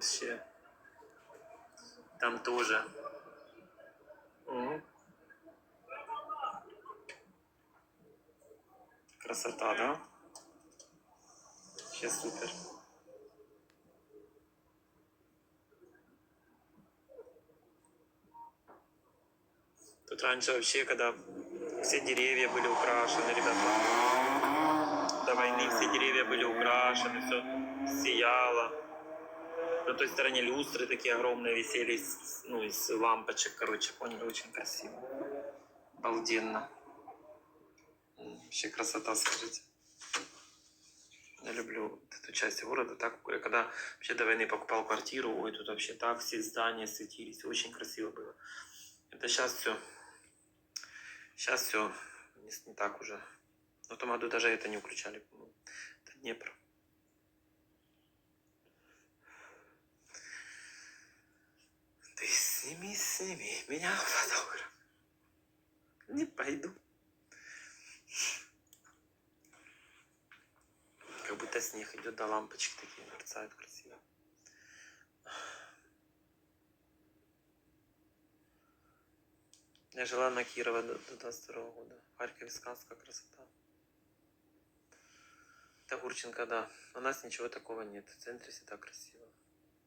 Вообще. Там тоже. Красота, да? Вообще супер. Тут раньше вообще, когда все деревья были украшены, ребята, до войны все деревья были украшены, все сияло. На той стороне люстры такие огромные висели, ну, из лампочек, короче, поняли, очень красиво. Обалденно. Вообще красота, скажите. Я люблю эту часть города. Так, я когда вообще до войны покупал квартиру, ой, тут вообще так все здания светились, очень красиво было. Это сейчас все, сейчас все не, не так уже. Но в том году даже это не включали, по-моему. Это Днепр. Ты сними, сними меня фотограф. Не пойду. Как будто снег идет, да лампочки такие мерцают красиво. Я жила на Кирова до, до 22 года. В Харькове сказка красота. Это Гурченко, да. У нас ничего такого нет. В центре всегда красиво.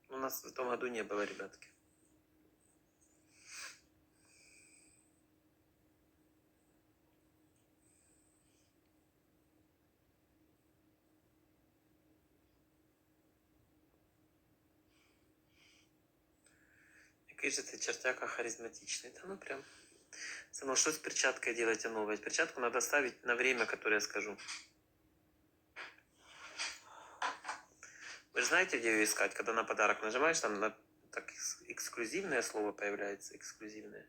У нас в том году не было, ребятки. Який же ты чертяка харизматичный. Да ну прям. Сынок, что с перчаткой делаете новой? Перчатку надо ставить на время, которое я скажу. Вы же знаете, где ее искать? Когда на подарок нажимаешь, там на, так экс- эксклюзивное слово появляется, эксклюзивное.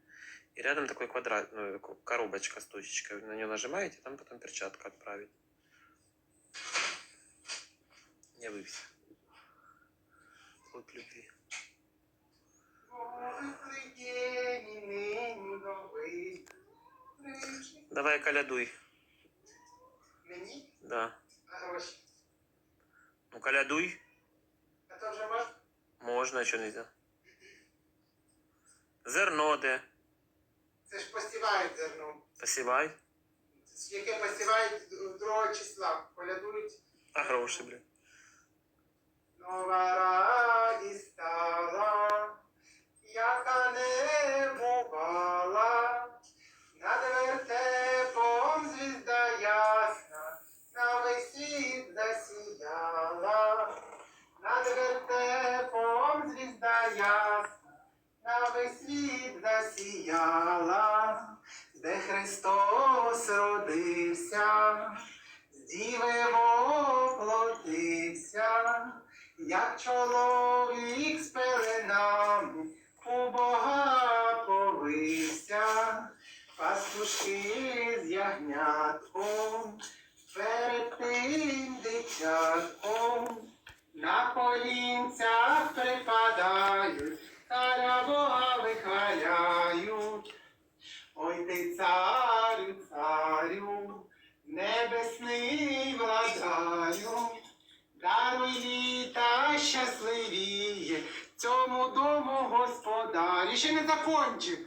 И рядом такой квадрат, ну, такой коробочка с точечкой. На нее нажимаете, там потом перчатку отправить. Не вы все. От любви. Давай колядуй. Мені? Да. А гроші? Ну колядуй. А то вже можна? Можна, а що нельзя. Зерно де. Це ж посівають зерно. Посівай. Яке посівають 2 числа. Колядують. А гроші, блін. Нова радість стала, на весь світ засіяла, де Христос родився, з діви воплотився, як чоловік з пеленами у Бога повився, пастушки з ягнятком, перед тим дитятком, на колінцях припадають, Бога вихваляють. Ой ти царю, царю, небесний владарю, даруй літа щасливіє, цьому дому господарі. Ще не закончив.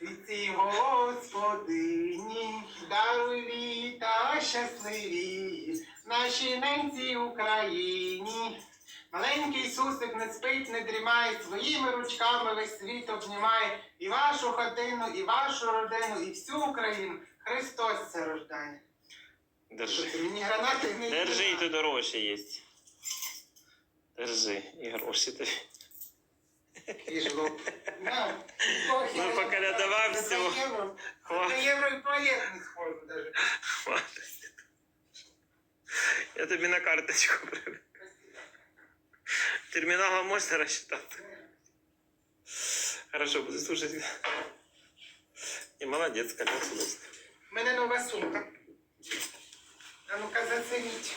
І цій господині, даруй літа щасливі, нашій ненці Україні. Маленький Ісусик не спить, не дрімає, своїми ручками весь світ обнімає і вашу хатину, і вашу родину, і всю Україну. Христос це рождає. Держи. Мені гранати не Держи, і треба. тут гроші є. Держи, і гроші тобі. І жлоб. На, Ну, поколядував За всього. євро. За Хватить. євро і проєкт не сходу даже. Хватить. Я тобі на карточку приведу. Терминалом можна рассчитаться? Хорошо, буду слушать. И молодец, с удовольствием. У мене нова сумка. А ну-ка зацініть.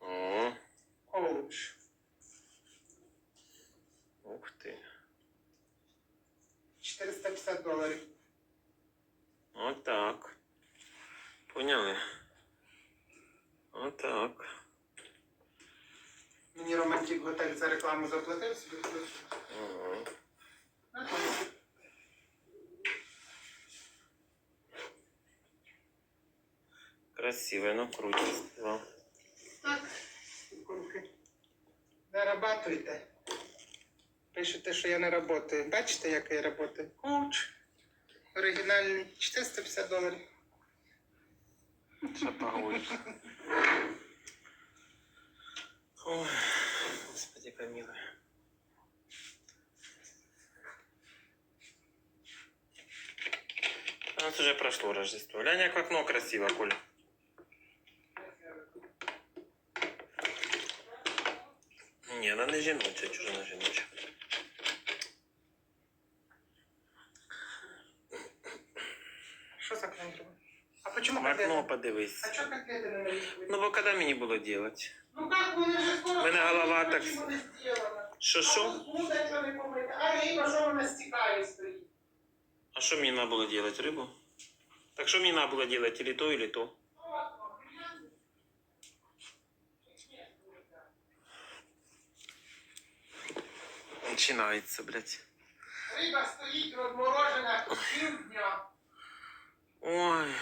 О, Коуч. ух ты. 450 доларів. Рекламу заплатив собі. плюс. Мгм. Красиво, ну круто. Так, курки. Зарабатуйте. Пишете, що я не працюю. Бачите, як я працюю? Коуч. Оригінальний. 450 доларів. Что погодишь? Ой, господи помилуй. У нас уже прошло Рождество. Глянь, как окно красиво, Коль. Не, она не жіноча, чужа на жіноча. Що за клянками? А почему В окно котлети? подивись. А чого котлети не нарізали? Ну, бо коли мені було делать? Мене голова так-? Що, А що? А риба, що вона стікає стоїть? А що мені треба було делать? Рибу? Так що мені треба було делать? Или то, или то? Начинается, блядь. Риба стоїть розморожена півдня. Ой.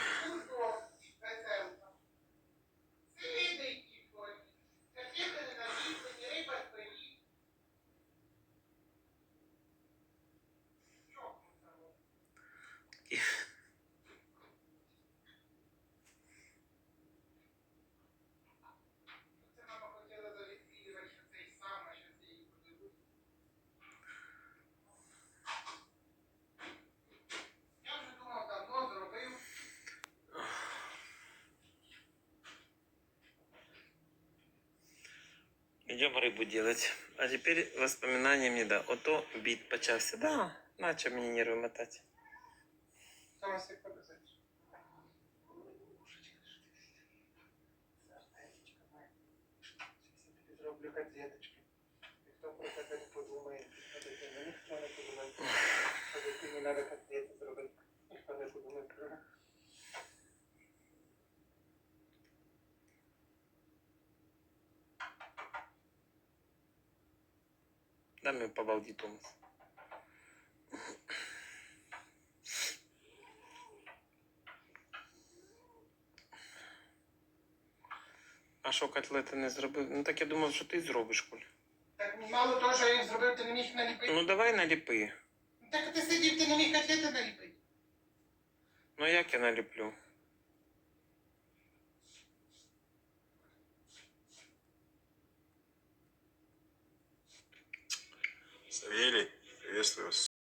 Идем рыбу делать. А теперь воспоминания мне да. Ото бит почався. Да, наче мені нерви мотати. Саме секунду зайчик. Зроблю котлеточки. Ніхто про тебе не подумає. Ніхто не подумає. Що дитині треба котлети зробити. Ніхто не подумає це. Дай мне. А що котлети не зробив? Ну так я думав, що ти зробиш, Коль. Так мало того, що я їх зробив, ти не міг наліпити. Ну давай наліпи. Так ти сидів, ти не міг котлети наліпити. Ну як я наліплю? Савелий, приветствую вас.